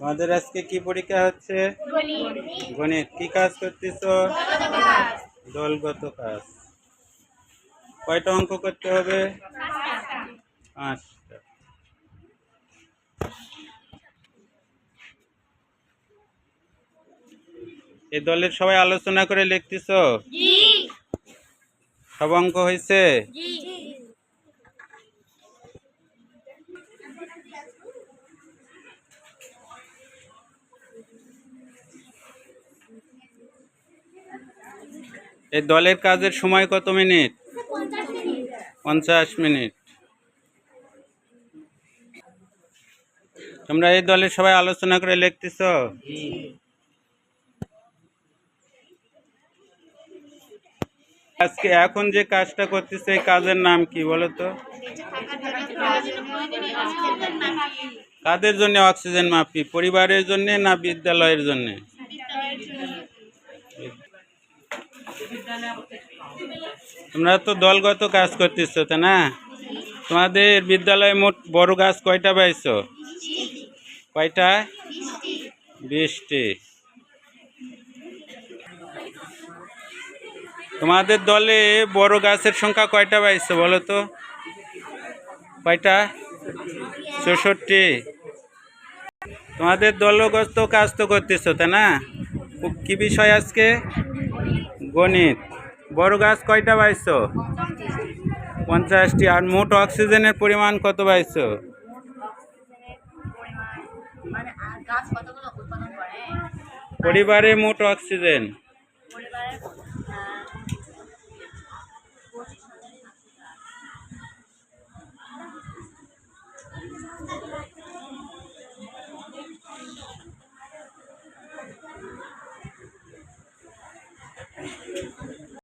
তোমাদের আজকে কি পরীক্ষা হচ্ছে? গণিত। কি কাজ করতেছ? দলগত কাজ। কয়টা অঙ্ক করতে হবে? পাঁচটা। এই দলের সবাই আলোচনা করে লিখতেছ? সব অঙ্ক হয়েছে? এই দলের কাজের সময় কত মিনিট? পঞ্চাশ মিনিট। তোমরা এই দলের সবাই আলোচনা করে লিখতেছ? আজকে এখন যে কাজটা করতেছে, এই কাজের নাম কি বলো তো? কাদের জন্য অক্সিজেন মাপি পরিবারের জন্য না বিদ্যালয়ের জন্য? তোমরা তো দলগত কাজ করতেছো, তাই না? তোমাদের বিদ্যালয়ে মোট বড় গাছ কয়টা পাইছো? কয়টা? বিশটি। তোমাদের দলে বড় গাছের সংখ্যা কয়টা পাইছো, বলো তো? কয়টা? চৌষট্টি। তোমাদের দলগত কাজ তো করতেছো, তাই না? কি বিষয় আজকে? গণিত। বড় গাছ কয়টা পাইছো? পঞ্চাশটি। আর মোট অক্সিজেনের পরিমাণ কত পাইছো? মানে পরিবারে মোট অক্সিজেন?